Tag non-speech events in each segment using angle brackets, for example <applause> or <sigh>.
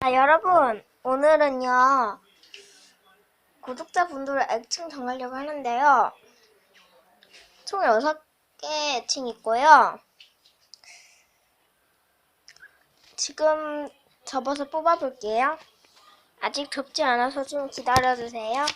아, 여러분, 오늘은요, 구독자분들을 애칭 정하려고 하는데요. 총 6개 애칭 있고요. 지금 접어서 뽑아볼게요. 아직 접지 않아서 좀 기다려주세요.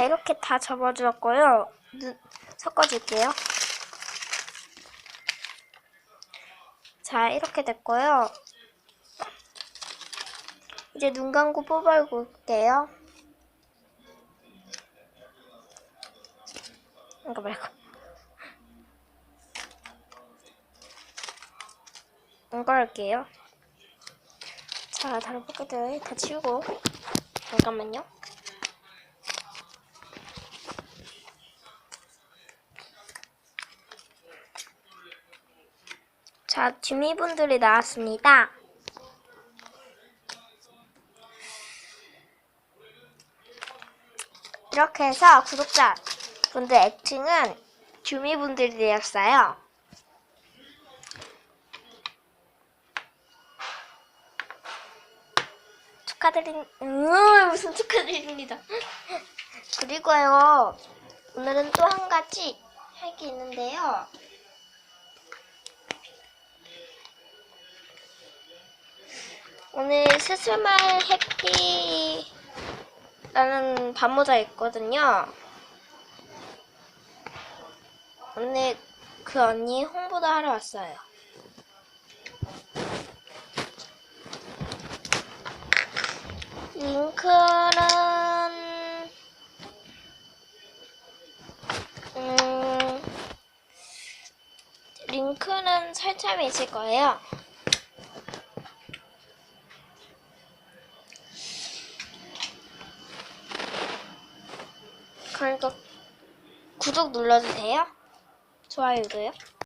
자, 이렇게 다 접어주었고요. 눈- 섞어줄게요. 자, 이렇게 됐고요. 이제 눈 감고 뽑아볼게요. 이거 말고. 이거 할게요. 자, 다른 포켓들 다 치우고. 잠깐만요. 자, 주미분들이 나왔습니다. 이렇게 해서 구독자 분들 애칭은 주미분들이 되었어요. 축하드린, 음, 무슨 축하드립니다. <laughs> 그리고요, 오늘은 또 한 가지 할 게 있는데요. 오늘 스스말 해피라는 반모자 있거든요. 오늘 그 언니 홍보도 하러 왔어요. 링크는 음 링크는 있을 거예요. 그러니까 구독 눌러주세요. 좋아요도요.